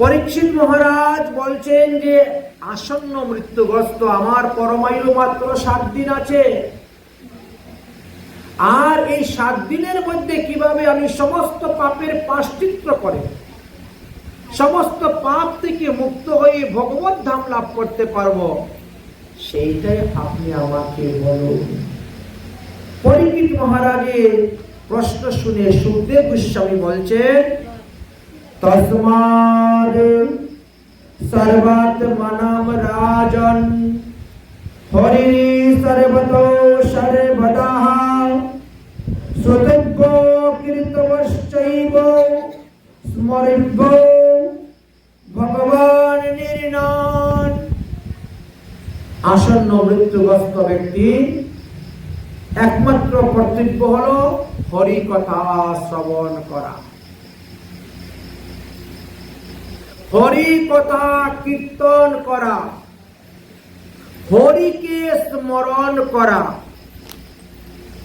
পরীক্ষিত মহারাজ বলছেন যে, আসন্ন মৃত্যুগ্রস্ত আমার পরমায়ু মাত্র সাত দিন আছে। আর এই সাত দিনের মধ্যে কীভাবে আমি সমস্ত পাপের পাশ্চিত্র করে, সমস্ত পাপ থেকে মুক্ত হয়ে ভগবত ধাম লাভ করতে পারব, সেইটাই আপনি আমাকে বলুন। পরীক্ষিত মহারাজের প্রশ্ন শুনে সুখদেব গোস্বামী বলছেন তসমাদ সর্বাত্মনাম রাজন হরি সর্বত সর্বদা সুতজ্ঞ কীর্তবশ্চৈব স্মরিভ্য ভগবান নির্ণন আসন্ন মৃত্যুগ্রস্ত ব্যক্তি একমাত্র কর্তব্য হল হরি কথা শ্রবণ করা। হরি কথা কীর্তন করা। হরিকে স্মরণ করা।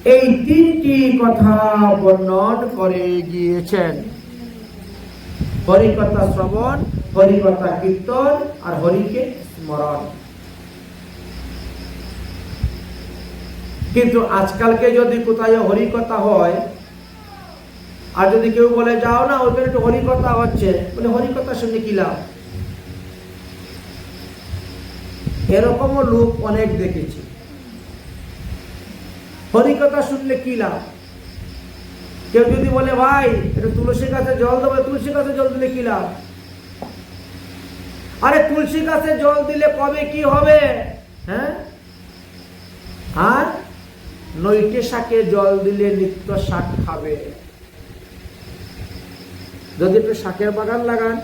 এই তিনটি কথা বর্ণন করে গিয়েছেন। হরিকথা শ্রবণ, হরিকথা কীর্তন আর হরিকে স্মরণ। কিন্তু আজকালকে যদি কোথায় হরিকথা হয় আর যদি কেউ বলে, যাও না ওদের একটু হরিকথা হচ্ছে। বলে হরিকথা শুনে কি লাভ? এরকমও লোক অনেক দেখেছি। হরিকথা শুনলে কি লাভ? কেউ যদি বলে, ভাই একটু তুলসী গাছে জল দেবো। তুলসী গাছে জল দিলে কি লাভ? আরে, তুলসী গাছে জল দিলে কবে কি হবে? হ্যাঁ? আর নৈটে শাকে জল দিলে নিত্য শাক খাবে। যদি একটু শাকের বাগান লাগান,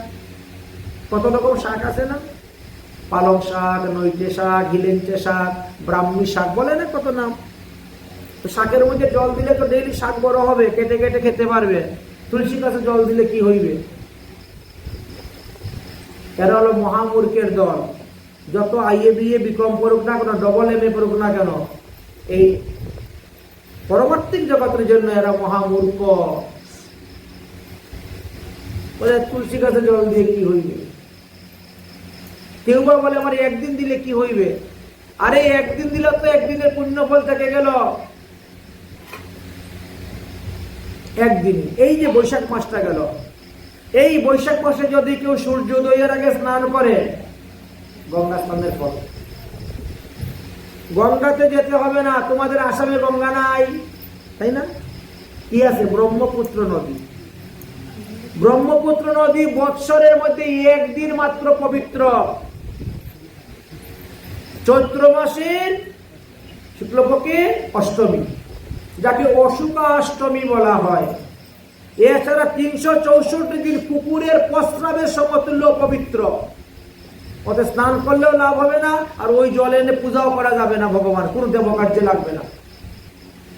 কত রকম শাক আছে না? পালং শাক নৈটে শাক হিলেঞ্চে শাক, ব্রাহ্মী শাক, বলে না কত নাম? তো শাকের মধ্যে জল দিলে তো ডেইলি শাক বড় হবে, কেটে কেটে খেতে পারবে। তুলসী গাছে জল দিলে কি হইবে? এরা হলো মহামূর্খের দল। যত আইএ, বিএ, বিকম করুক না কেন ডবল এম এ করুক না কেন, এই পরবর্তী জগতের জন্য এরা মহামূর্খ। বলে, তুলসী গাছে জল দিয়ে কি হইবে? কেউ বা বলে, আমার একদিন দিলে কি হইবে? আরে, একদিন দিলে তো একদিনের পুণ্য ফল থেকে গেল। একদিন। এই যে বৈশাখ মাসটা গেল। এই বৈশাখ মাসে যদি কেউ সূর্যোদয়ের আগে স্নান করে, গঙ্গা স্নানের ফল। গঙ্গাতে যেতে হবে না, তোমাদের আসামে গঙ্গা নাই, তাই না? কি আছে? ব্রহ্মপুত্র নদী। ব্রহ্মপুত্র নদী বৎসরের মধ্যে একদিন মাত্র পবিত্র। চৈত্র মাসের শুক্লপক্ষে অষ্টমী, যাকে অশুকা অষ্টমী বলা হয়। এছাড়া তিনশো চৌষট্টি দিন কুকুরের প্রস্রাবের সমতুল্য পবিত্র। ওতে স্নান করলেও লাভ হবে না, আর ওই জলে এনে পূজাও করা যাবে না ভগবান, কোন দেবকার্যে লাগবে না।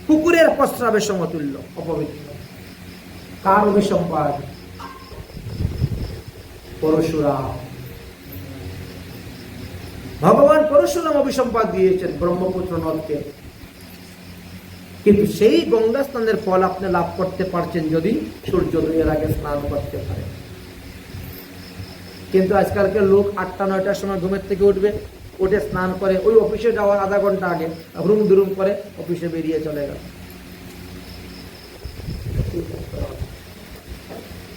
কুকুরের প্রস্রাবের সমতুল্য, অপবিত্র। কার অভিসম্পাদ? পরশুরাম। ভগবান পরশুরাম অভিসম্পাদ দিয়েছেন ব্রহ্মপুত্র নদকে। কিন্তু সেই গঙ্গা স্নানের ফল আপনি লাভ করতে পারছেন যদি সূর্যোদয়ের আগে স্নান করতে পারেন। কিন্তু আজকালকে লোক আটটা, নয়টার সময় ঘুমের থেকে উঠবে, উঠে স্নান করে, ওই অফিসে যাওয়ার আধা ঘণ্টা আগে রুম দুরুম করে অফিসে বেরিয়ে চলে গেল।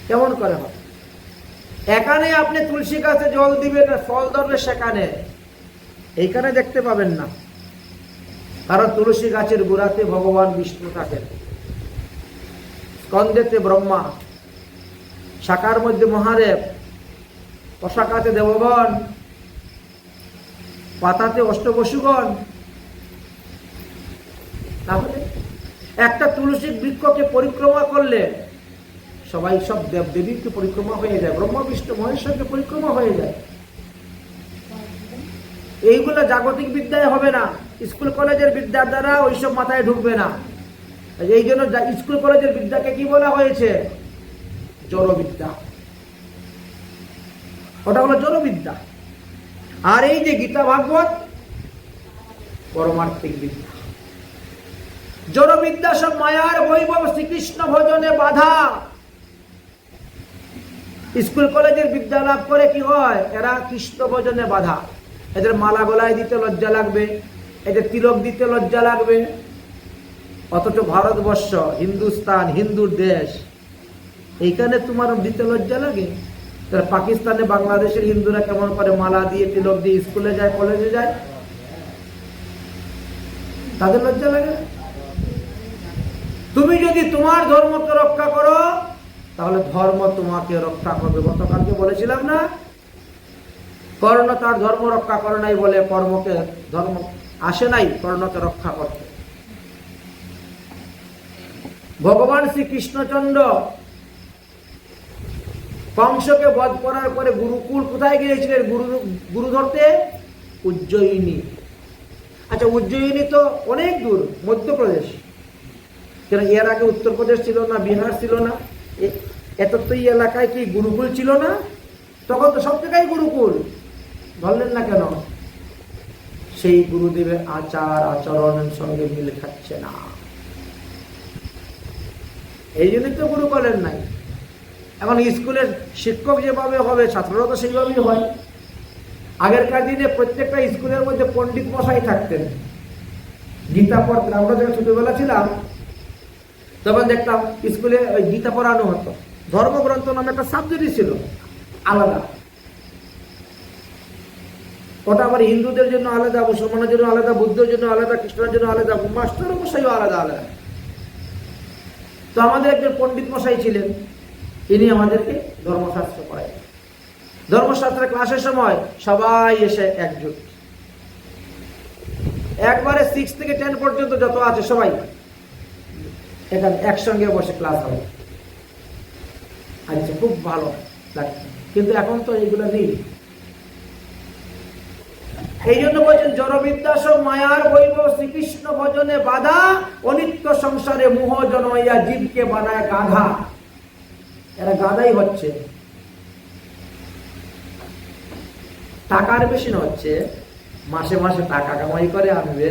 কেমন করে হয়? এখানে আপনি তুলসী গাছে জল দিবেন ফল ধরবে সেখানে। এইখানে দেখতে পাবেন না। কারণ তুলসী গাছের গোড়াতে ভগবান বিষ্ণু থাকেন। স্কন্দেতে ব্রহ্মা, শাখার মধ্যে মহাদেব পশাকাতে দেবগণ, পাতাতে অষ্টবসুগণ। তাহলে একটা তুলসী বৃক্ষকে পরিক্রমা করলে সবাই সব দেব দেবীকে পরিক্রমা হয়ে যায়, ব্রহ্মা, বিষ্ণু, মহেশ্বরকে পরিক্রমা হয়ে যায়। এইগুলো জাগতিক বিদ্যায় হবে না, স্কুল, কলেজের বিদ্যার দ্বারা ওইসব মাথায় ঢুকবে না। এই জন্য স্কুল, কলেজের বিদ্যাকে কি বলা হয়েছে? জড়বিদ্যা। ওটা হলো জড়বিদ্যা। আর এই যে গীতা ভাগবত, পরমার্থিক বিদ্যা। জড়বিদ্যা সব মায়ার বৈভব শ্রীকৃষ্ণ ভজনে বাধা। স্কুল কলেজের বিদ্যা লাভ করে কি হয়? এরা কৃষ্ণ ভজনে বাধা। এদের মালা গলায় দিতে লজ্জা লাগবে, এদের তিলক দিতে লজ্জা লাগবে। অথচ ভারতবর্ষ, হিন্দুস্তান, হিন্দুর দেশ, এইখানে তোমার দিতে লজ্জা লাগে? তাহলে পাকিস্তানে বাংলাদেশের হিন্দুরা কেমন করে মালা দিয়ে, তিলক দিয়ে স্কুলে যায়, কলেজে যায়? তাদের লজ্জা লাগে তুমি যদি তোমার ধর্মকে রক্ষা করো তাহলে ধর্ম তোমাকে রক্ষা করবে। গতকালকে বলেছিলাম না? কর্ণ তার ধর্ম রক্ষা করে নাই বলে কর্মকে, ধর্ম আসে নাই কর্ণকে রক্ষা করতে। ভগবান শ্রীকৃষ্ণচন্দ্র কংসকে বধ করার পরে গুরুকুল কোথায় গিয়েছিলেন? গুরু গুরু ধরতে? উজ্জয়িনী। আচ্ছা উজ্জয়িনী তো অনেক দূর, মধ্যপ্রদেশ। কেন, এর আগে উত্তরপ্রদেশ ছিল না, বিহার ছিল না? এ- এত তো এই এলাকায় কি গুরুকুল ছিল না? তখন তো সব জায়গায় গুরুকুল। ধরলেন না কেন? সেই গুরুদেবের আচার আচরণের সঙ্গে মিল খাচ্ছে না। এই জন্যই তো গুরু করেন নাই। এখন স্কুলের শিক্ষক যেভাবে হবে, ছাত্ররা তো সেইভাবেই হয়। আগেরকার দিনে প্রত্যেকটা স্কুলের মধ্যে পণ্ডিত মশাই থাকতেন। গীতা পড়তেন আমরা যখন ছোটবেলা ছিলাম তখন দেখতাম স্কুলে ওই গীতা পড়ানো হতো, ধর্মগ্রন্থ নামে একটা সাবজেক্টই ছিল, আলাদা। ওটা আবার হিন্দুদের জন্য আলাদা, মুসলমানের জন্য আলাদা, বুদ্ধের জন্য আলাদা খ্রিস্টানের জন্য আলাদা, মাস্টার মশাইও আলাদা আলাদা। তো আমাদের একজন পণ্ডিত মশাই ছিলেন তিনি আমাদেরকে ধর্মশাস্ত্র পড়ায়। ধর্মশাস্ত্রের ক্লাসের সময় সবাই এসে একজুট। একবারে সিক্স থেকে টেন পর্যন্ত যত আছে সবাই এখানে একসঙ্গে বসে ক্লাস হবে। আচ্ছা খুব ভালো। কিন্তু এখন তো এইগুলো নেই। এই জন্য বলছেন, জড়বিদ্যাস মায়ার বৈব শ্রীকৃষ্ণ ভজনে বাধা, অনিত্য সংসারে মোহ জনইয়া জীবকে বানায় গাধা। এরা গাধাই হচ্ছে। টাকার বেশি হচ্ছে। মাসে মাসে টাকা কামাই করে আনবে।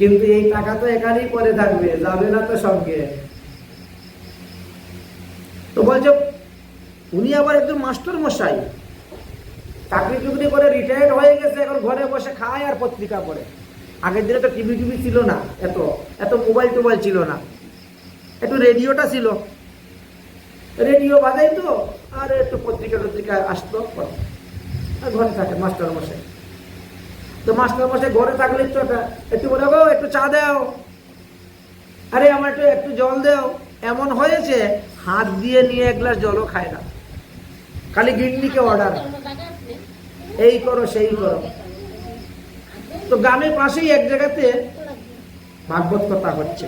কিন্তু এই টাকা তো এখানেই পরে থাকবে, যাবে না তো সঙ্গে। তো বলছে, উনি আবার একজন মাস্টার মশাই। চাকরি টুকরি করে রিটায়ার্ড হয়ে গেছে, এখন ঘরে বসে খায় আর পত্রিকা পড়ে। আগের দিনে তো টিভি টিভি ছিল না, এত এত মোবাইল টোবাইল ছিল না। একটু রেডিওটা ছিল। রেডিও বাজাই তো আর একটু পত্রিকা টত্রিকা আসতো। আর ঘরে থাকে মাস্টার মশাই। তো মাস্টার ঘরে থাকলে একটা- একটু বলে গো একটু চা দাও। আরে, আমার একটু একটু জল দাও। এমন হয়েছে, হাত দিয়ে নিয়ে এক গ্লাস জলও খায় না। খালি গিন্নিকে অর্ডার এই করো, সেই করো। তো গ্রামের পাশেই এক জায়গাতে ভাগবত কথা হচ্ছে।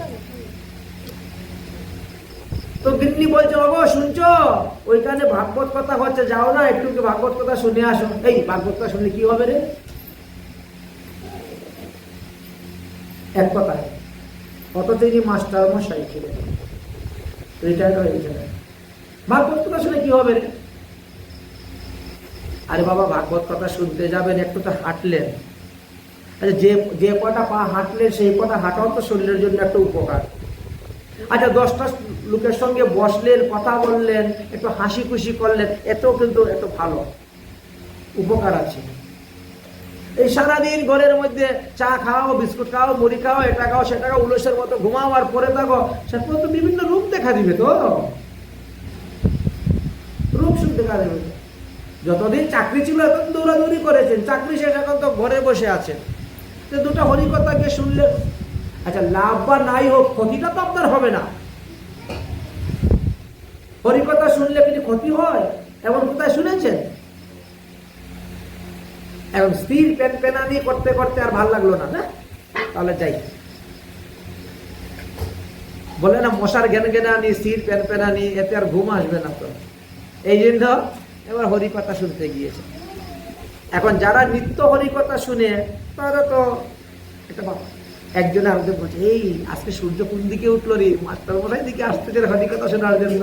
তো গিন্নি বলছে বাবা শুনছো? ওইখানে ভাগবত কথা হচ্ছে, যাও না, একটু ভাগবত কথা শুনে আসো। এই, ভাগবত কথা শুনলে কি হবে রে? এক কথায় অত তিনি মাস্টার মশাই ছিলেন রিটায়ার্ড হয়ে গেছিলেন ভাগবত কথা শুনে কি হবে রে? আরে বাবা, ভাগবত কথা শুনতে যাবেন, একটু তো হাঁটলেন। আচ্ছা যে যে কটা পা হাঁটলেন, সেই কটা হাঁটাও তো শরীরের জন্য একটা উপকার। আচ্ছা দশটা লোকের সঙ্গে বসলেন, কথা বললেন, একটু হাসি খুশি করলেন, এতেও কিন্তু এত ভালো। উপকার আছে। এই সারাদিন ঘরের মধ্যে চা খাও, বিস্কুট খাও, মুড়ি খাও, এটা খাও, সেটা খাও, উলসের মতো ঘুমাও আর পরে থাকো। সেরকম তো বিভিন্ন রূপ দেখা দিবে তো। রূপ শুধু দেখা দেবে। যতদিন চাকরি ছিল এখন দৌড়াদৌড়ি করেছেন, চাকরি শেষ, এখন তো ঘরে বসে আছেন। তো দুটো হরিকথাকে শুনলে আচ্ছা লাভ বা নাই হোক, ক্ষতিটা তো আপনার হবে না। হরিকথা শুনলে কিন্তু ক্ষতি হয়, এমন কোথায় শুনেছেন? এখন স্থির পেন পেনানি করতে করতে আর ভালো লাগল না। না। তাহলে যাই। বলে না মশার জ্ঞান জ্ঞানানি স্থির পেন পেনানি এতে আর ঘুম আসবে না তো। এই জন্য এবার হরিকথা শুনতে গিয়েছে। এখন যারা নিত্য হরিকথা শুনে তারা তো এটা বাবা একজন আরেকজন বলছে এই আজকে সূর্য কোন দিকে উঠল রে? মাস্টার মশাই দিকে আসতেছে হরিকথা শোনার জন্য।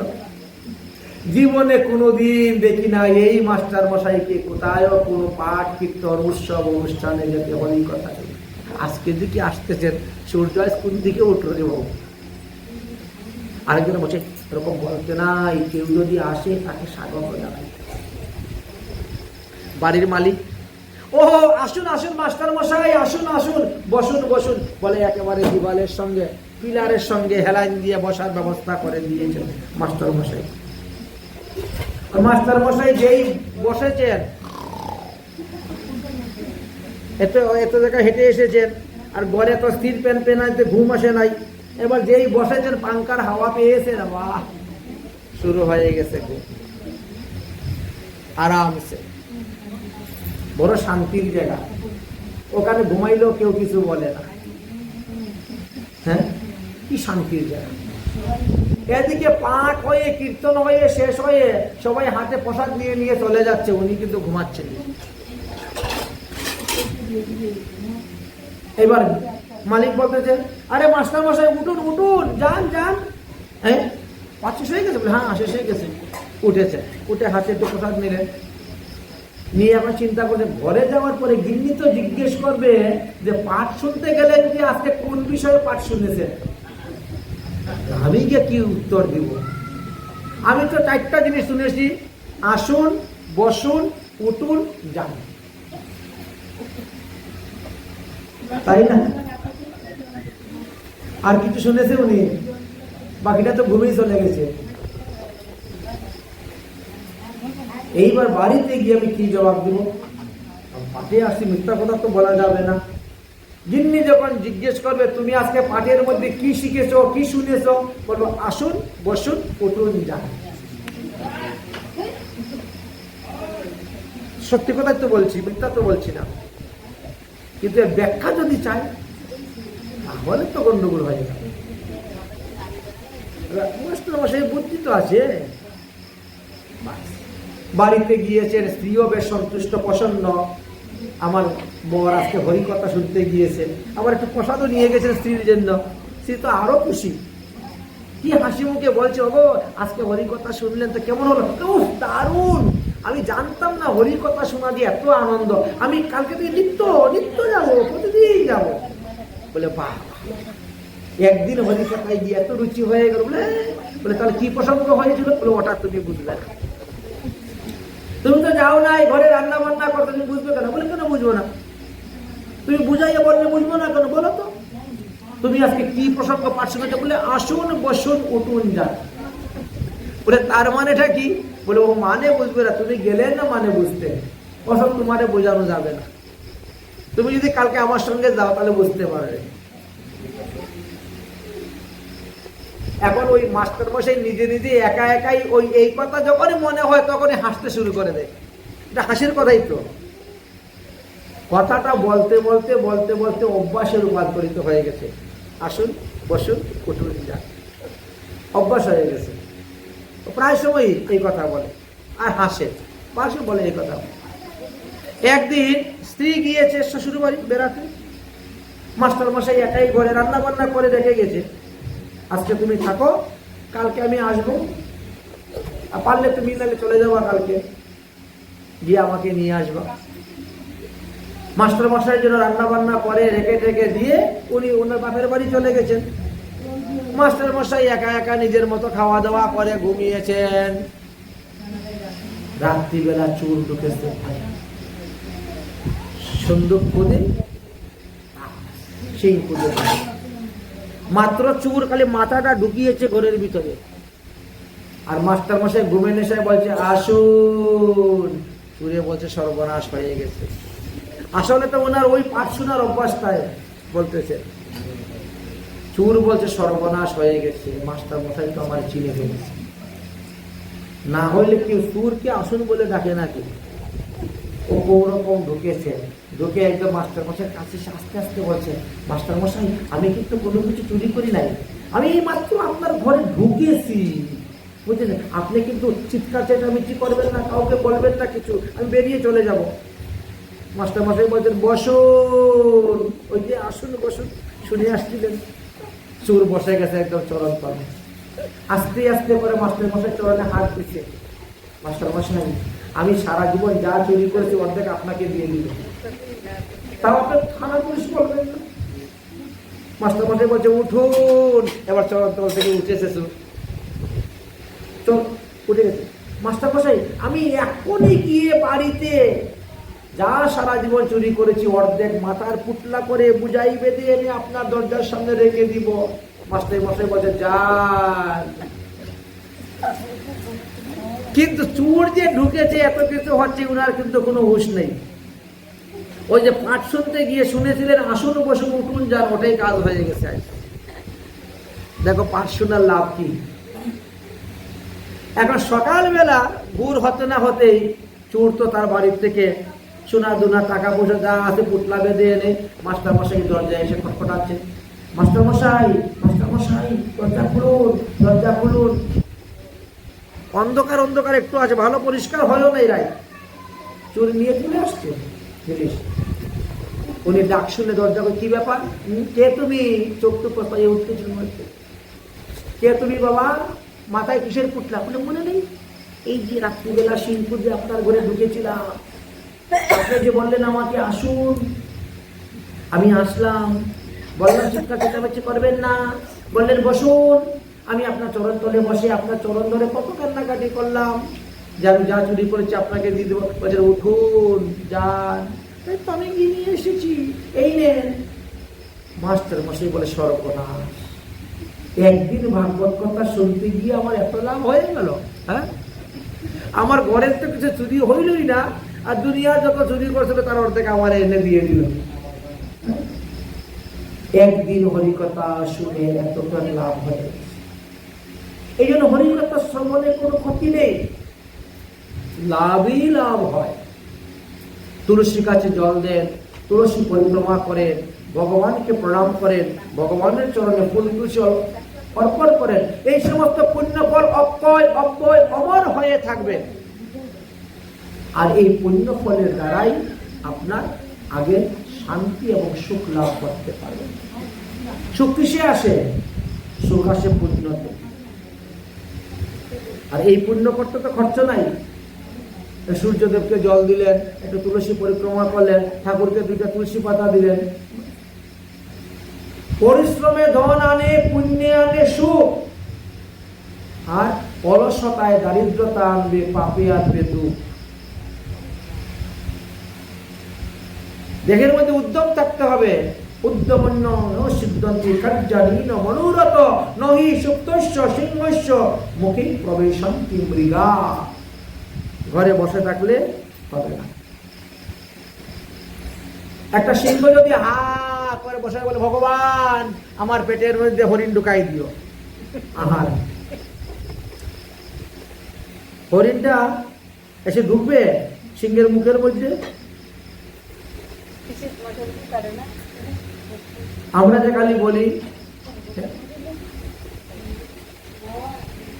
জীবনে কোনোদিন দেখি না এই মাস্টার মশাইকে। কোথায় কোনো পাঠ, কীর্তন, উৎসব, অনুষ্ঠানে যেতে হরিকথা শুনে আজকে দিকে আসতেছেন, সূর্য কোন দিকে উঠল রে বাবু? আরেকজন বলছে, এরকম বলতে নাই, কেউ যদি আসে, তাকে স্বাগত জানাই। বাড়ির মালিক ও আসুন আসুন মাস্টার মশাই, আসুন আসুন, বসুন বসুন। বলে একেবারে দিওয়ালের সঙ্গে, পিলারের সঙ্গে হেলাইন দিয়ে বসার ব্যবস্থা করে দিয়েছেন মাস্টার মশাই। মাস্টার মশাই যেই বসেছেন, এত এত জায়গায় হেঁটে এসেছেন, আর গড়ে তো স্থির পেন পেনাইতে ঘুম আসে নাই। এবার যেই বসেছেন পাঙ্কার হাওয়া পেয়েছেন, বাহ, শুরু হয়ে গেছে আরামসে। বড় শান্তির জায়গা। ওখানে ঘুমাইলেও কেউ কিছু বলে না। হ্যাঁ? কি শান্তির জায়গা? এদিকে পাঠ হয়ে, কীর্তন হয়ে, শেষ হয়ে সবাই হাতে প্রসাদ নিয়ে নিয়ে চলে যাচ্ছে, উনি কিন্তু ঘুমাচ্ছেন। এবার মালিক বলতেছে, আরে মাস্টার মশাই, উঠুন উঠুন, যান যান। হ্যাঁ? পাঁচ শেষ হয়ে গেছে? হ্যাঁ শেষ হয়ে গেছে। উঠেছে, উঠে হাতে একটু প্রসাদ নিলেন। নিয়ে এখন চিন্তা করছে, ঘরে যাওয়ার পরে গিন্নি তো জিজ্ঞেস করবে যে, পাঠ শুনতে গেলেন যে আজকে কোন বিষয়ে পাঠ শুনেছেন? আমি গিয়ে কি উত্তর দিব? আমি তো চারটা জিনিস শুনেছি, আসুন, বসুন, উঠুন, যান। তাই না? আর কিছু শুনেছে উনি? বাকিটা তো ঘুমেই চলে গেছে। এইবার বাড়িতে গিয়ে আমি কি জবাব দিব? পাঠে আসছি মিথ্যা কথা তো বলা যাবে না। গিন্নি যখন জিজ্ঞেস করবে, তুমি আজকে পাঠের মধ্যে কি শিখেছো, কি শুনেছো? বলব, আসুন, বসুন, উঠুন, যান। সত্যি কথাই তো বলছি, মিথ্যা তো বলছি না। কিন্তু ব্যাখ্যা যদি চাই, তাহলে তো গন্ডগোল হয়ে যাবে। বুদ্ধি তো আছে। বাড়িতে গিয়েছেন, স্ত্রীও বেশ সন্তুষ্ট, প্রসন্ন। আমার বর আজকে হরিকথা শুনতে গিয়েছে। আবার একটু প্রসাদও নিয়ে গেছেন স্ত্রীর জন্য। স্ত্রী তো আরও খুশি। কি হাসি মুখে বলছে, ওগো, আজকে হরিকথা শুনলেন তো কেমন হলো? উফ, দারুণ! আমি জানতাম না হরিকথা শোনা দিয়ে এত আনন্দ। আমি কালকে থেকে নিত্য নিত্য যাব, প্রতিদিন যাব। বলে, বাহ একদিন হরিকথায় গিয়ে এত রুচি হয়ে গেল। বলে বলে, তাহলে কি প্রসঙ্গ হয়েছিল? বলে, ওটা তুমি বুঝবে না। যাও নাই, ঘরে রান্না বান্না করতে, তুমি বুঝবে কেন? বলে, কেন বুঝব না? তুমি বুঝাইয়া বললে বুঝব না কেন? বলো তো। তুমি আজকে কি প্রসঙ্গ পাঠ শুনেছো? বলে, আসুন, বসুন, উঠুন যান। বলে, তার মানেটা কি? বলে, ও মানে বুঝবে না। তুমি গেলে না মানে বুঝতে? ওসব তোমারে বোঝানো যাবে না। তুমি যদি কালকে আমার সঙ্গে যাও, তাহলে বুঝতে পারবে। এখন ওই মাস্টার মশাই নিজে নিজে একা একাই ওই এই কথা যখনই মনে হয়, তখনই হাসতে শুরু করে দেয়। এটা হাসির কথাই তো। কথাটা বলতে বলতে বলতে বলতে অভ্যাসে রূপান্তরিত হয়ে গেছে। আসুন, বসুন উঠুন যান। অভ্যাস হয়ে গেছে। প্রায় সময়ই এই কথা বলে আর হাসে। পাশে বলে এই কথা। একদিন স্ত্রী গিয়েছে শ্বশুর বাড়ি বেড়াতে। মাস্টার মশাই একাই ঘরে রান্না বান্না করে রেখে গেছে। আজকে তুমি থাকো, কালকে আমি আসব। আর পারলে তুমি নাহলে চলে যাবা কালকে। গিয়ে আমাকে নিয়ে আসবা। মাস্টার মশাইয়ের জন্য রান্না বান্না করে, রেখে রেখে দিয়ে উনি ওনার বাপের বাড়ি চলে গেছেন। মাস্টার মশাই একা একা নিজের মতো খাওয়া দাওয়া করে ঘুমিয়েছেন। রাত্রিবেলা চুল ঢুকেছে সন্দুক সেই খুঁজে মাত্র চুর খালি মাথাটা ঢুকিয়েছে ঘরের ভিতরে। আর মাস্টার মশাই ঘুমে নেশায় বলছে, আসুন। চুরে বলছে সর্বনাশ হয়ে গেছে। আসলে তো ওনার ওই পাঠ শোনার অভ্যাসটায় বলতেছে। চুর বলছে সর্বনাশ হয়ে গেছে, মাস্টার মশাই তো আমার চিনে ফেলেছে। না হইলে কি সুরকে আসুন বলে ডাকে নাকি? ও কোরকম ঢুকেছে, ঢুকে একদম মাস্টার মশাই কাছে আস্তে আস্তে বলছে, মাস্টার মশাই, আমি কিন্তু কোনো কিছু চুরি করি নাই। আমি এই মাত্র আপনার ঘরে ঢুকেছি। বুঝলেন? আপনি কিন্তু চিৎকার চেঁচামেচি করবেন না, কাউকে বলবেন না কিছু। আমি বেরিয়ে চলে যাব। মাস্টার মশাই বলছেন, বসুন। ওই যে আসুন, বসুন। শুনে আসছিলেন। চোর বসে গেছে একদম চরণ পাবে আস্তে আস্তে করে মাস্টার মশাই চরণে হাত দিচ্ছে। মাস্টার মশাই আমি সারা জীবন যা চুরি করেছি অর্ধেক আপনাকে দিয়ে দিল। তাও আপনার থানা পুলিশ বলবেন না? মাস্টার মশাই বলছে, উঠুন। এবার চরণ তল থেকে উঠে এসেছ। উঠে গেছে। মাস্টার মশাই আমি এখনই গিয়ে বাড়িতে যা সারা জীবন চুরি করেছি, অর্ধেক মাথার পুটলা করে বুঝাই বেঁধে এনে আপনার দরজার সামনে রেখে দিব। মাস্টার মশাই বলছে, যান। কিন্তু চোর যে ঢুকেছে, এত কিছু হচ্ছে ওনার কিন্তু কোনো হুশ নেই। ওই যে পাঠ শুনতে গিয়ে শুনেছিলেন, আসুন বসুন, উঠুন, যান। ওটাই কাজ হয়ে গেছে দেখো, পাঠ শোনার লাভ কি? এখন সকালবেলা ভোর হতে না হতেই চোর তো তার বাড়ির থেকে সোনা দুনা, টাকা পয়সা যা আছে পুতলা বেঁধে এনে মাস্টার মশাই দরজায় এসে খটখটাচ্ছে। মাস্টার মশাই মাস্টার মশাই, দরজা খুলুন দরজা খুলুন। অন্ধকার অন্ধকার একটু আছে, ভালো পরিষ্কার হয়েও নাই রায়। চোর নিয়ে চলে আসছে জিনিস উনি ডাক শুনে দরজা কি ব্যাপার? কে তুমি? চোখ তো পায়ে উঠতে শুরু কে তুমি বাবা? মাথায় কিসের পুটলা বলে মনে নেই? এই যে রাত্রিবেলা যে আপনার ঘরে ঢুকেছিলাম, আপনি যে বললেন আমাকে আসুন, আমি আসলাম। বললাম, চিৎকার চেঁচামেচি করবেন না। বললেন, বসুন। আমি আপনার চরণ তলে বসে আপনার চরণ ধরে কত কান্নাকাটি করলাম। যে যা চুরি করেছি আপনাকে দিয়ে দেবো। বলছেন উঠুন, যান। তাই তো আমি গিয়ে নিয়ে এসেছি। এই নেন। মাস্টার মশাই বলে, সর্বনাশ। একদিন ভাগবত কথা শুনতে গিয়ে আমার এত লাভ হয়ে গেল হ্যাঁ? আমার ঘরের তো কিছু চুরি হইলই না, আর দুনিয়া যত চুরি করছিল তার অর্ধেক আমার এনে দিয়ে দিল। একদিন হরিকথা শুনে এতটা লাভ হয়ে এই জন্য হরিকথা শ্রবণে কোনো ক্ষতি নেই। লাভই লাভ হয়। তুলসী কাছে জল দেন, তুলসী পরিক্রমা করেন, ভগবানকে প্রণাম করেন, ভগবানের চরণে ফুল তুলসী অর্পণ করেন, এই সমস্ত পুণ্যফল অক্ষয়, অব্যয়, অমর হয়ে থাকবে। আর এই পুণ্যফলের দ্বারাই আপনার আগে শান্তি এবং সুখ লাভ করতে পারবেন সুখ কিসে আসে? সুখ আসে পুণ্যতে। আর এই পুণ্য করতে তো খরচ নাই। সূর্যদেবকে জল দিলেন, একটু তুলসী পরিক্রমা করলেন, ঠাকুরকে দুইটা তুলসী পাতা দিলেন। পরিশ্রমে ধন আনে, পুণ্যে আনে, সুখ। আর অলসতায় দারিদ্রতা আনবে, পাপে আনবে দুঃখ। দেহের মধ্যে উদ্যম থাকতে হবে। উদ্যমন্য সিদ্ধন্তি, কার্যানি ন নহি সুপ্তস্য, সিংহস্য মুখে প্রবেশন্তি মৃগা। ঘরে বসে থাকলে হবে না। একটা সিংহ যদি হা করে বসে বলে, ভগবান, আমার পেটের মধ্যে হরিণ ঢুকাই দিও। আহার। হরিণটা এসে ঢুকবে সিংহের মুখের মধ্যে। আমরা যে খালি বলি,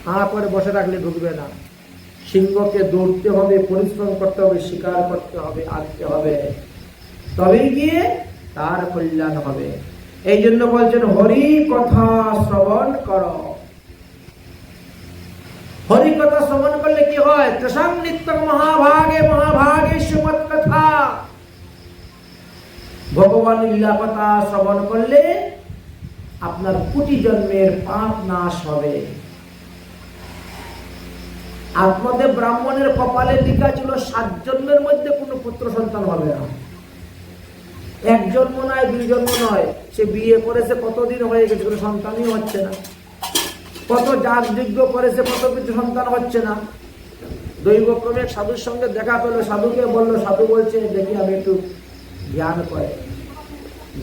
হা করে বসে রাখলে ঢুকবে না। সিংহকে দৌড়তে হবে, পরিশ্রম করতে হবে, শিকার করতে হবে, আঁকতে হবে। তবেই গিয়ে তার কল্যাণ হবে। এই জন্য বলছেন, হরি কথা শ্রবণ কর। হরি কথা শ্রবণ করলে কি হয়? ত্রিসাং নিত্য মহাভাগে মহাভাগে শ্রীমৎ কথা। ভগবান লীলা কথা শ্রবণ করলে আপনার কোটি জন্মের পাপ নাশ হবে। আত্মদেব ব্রাহ্মণের কপালে লেখা ছিল সাত জন্মের মধ্যে কোনো পুত্র সন্তান হবে না। এক জন্ম নয়, দুই জন্ম নয়। সে বিয়ে করেছে কতদিন হয়ে গেছে, কোনো সন্তানই হচ্ছে না। কত যাগ যজ্ঞ করেছে কত কিছু সন্তান হচ্ছে না। দৈবক্রমে সাধুর সঙ্গে দেখা পেল, সাধুকে বলল, সাধু বলছে, দেখি আমি একটু ধ্যান করে।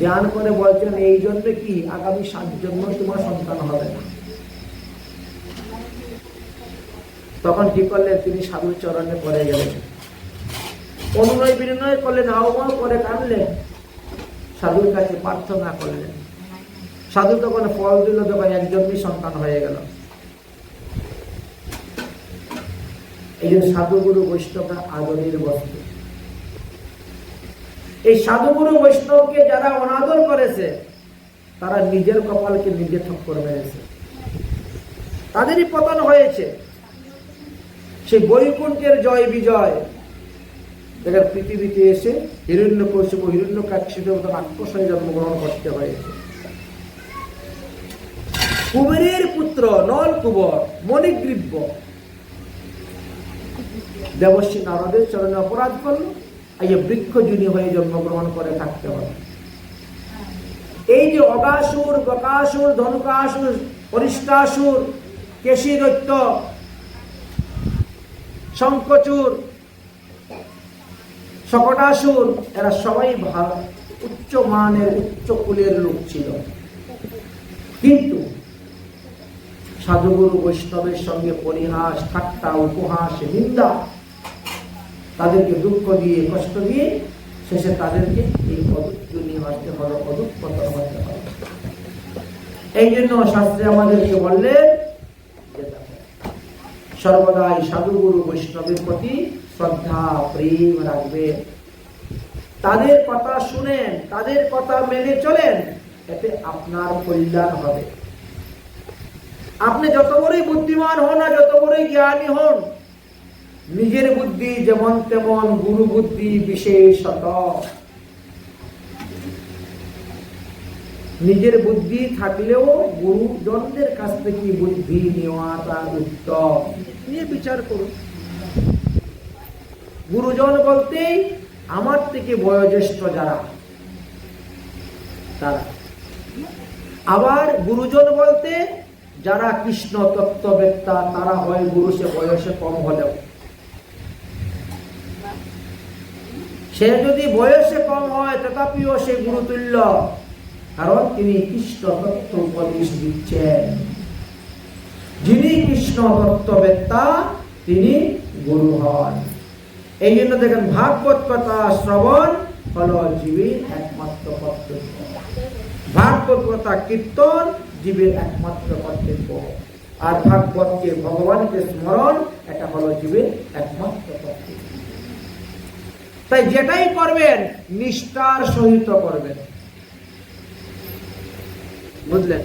ধ্যান করে বলছেন এই জন্য কি? আগামী সাত জন্ম তোমার সন্তান হবে না। তখন কি করলেন তিনি সাধুর চরণে পড়ে গেলেন। অনুনয় বিনয় করলেন আহ্বান করে কাঁদলেন। সাধুর কাছে প্রার্থনা করলেন। সাধু তখন ফল দিল, তখন একজনই সন্তান হয়ে গেল। এই জন্য সাধুগুরু বৈষ্ণবরা আদরের বস্তু। এই সাধুগুরু বৈষ্ণবকে যারা অনাদর করেছে, তারা নিজের কপালকে নিজে ঠক্কর মেরেছে। তাদেরই পতন হয়েছে। সেই বৈকুণ্ঠের জয় বিজয় দেখেন পৃথিবীতে এসে হিরণ্য কৌশিক হিরণ্য রাক্ষস হয়ে জন্মগ্রহণ করতে হয়েছে। কুবেরের পুত্র নল কুবর, মণিগ্রীব্য। দেবশ্রী নারদের চরণে অপরাধ করল এই যে বৃক্ষজুনি হয়ে জন্মগ্রহণ করে থাকতে হবে। এই যে অগাসুর বকাসুর ধনুকাসুর অরিষ্টাসুর কেশী দৈত্য শঙ্কচুর সকটাসুর এরা সবাই ভালো, উচ্চ মানের, উচ্চ কুলের লোক ছিল। কিন্তু সাধুগুরু বৈষ্ণবের সঙ্গে পরিহাস, ঠাট্টা, উপহাস, নিন্দা, তাদেরকে দুঃখ দিয়ে, কষ্ট দিয়ে শেষে তাদেরকে এই পদুত্তনি হতে হলো পদুৎপতন হতে হলো। এই জন্য শাস্ত্রে আমাদেরকে বললেন সর্বদাই সাধুগুরু বৈষ্ণবের প্রতি শ্রদ্ধা, প্রেম, রাখবে। তাদের কথা শুনেন, তাদের কথা মেনে চলেন, এতে আপনার কল্যাণ হবে। আপনি যত বড়ই বুদ্ধিমান হন আর যত বড়ই জ্ঞানী হন, নিজের বুদ্ধি যেমন তেমন গুরু বুদ্ধি বিশেষত নিজের বুদ্ধি থাকলেও গুরুজনদের কাছ থেকে বুদ্ধি নেওয়াটা উত্তম। নিয়ে বিচার করুন। গুরুজন বলতে আমার থেকে বয়োজ্যেষ্ঠ যারা, তারা। আবার গুরুজন বলতে যারা কৃষ্ণ তত্ত্ববেত্তা, তারা হয় গুরু, সে বয়সে কম হলেও। সে যদি বয়সে কম হয়, তথাপিও সে গুরুতুল্য, কারণ তিনি কৃষ্ণ তত্ত্ব উপদেশ দিচ্ছেন। যিনি কৃষ্ণ তত্ত্ববেত্তা, তিনি গুরু হন। এই জন্য দেখেন ভাগবত কথা শ্রবণ হল জীবের একমাত্র কর্তব্য। ভাগবত কথা কীর্তন জীবের একমাত্র কর্তব্য। আর ভাগবতকে ভগবানকে স্মরণ, এটা হলো জীবের একমাত্র কর্তব্য। তাই যেটাই করবেন, নিষ্ঠার সহিত করবেন। বুঝলেন?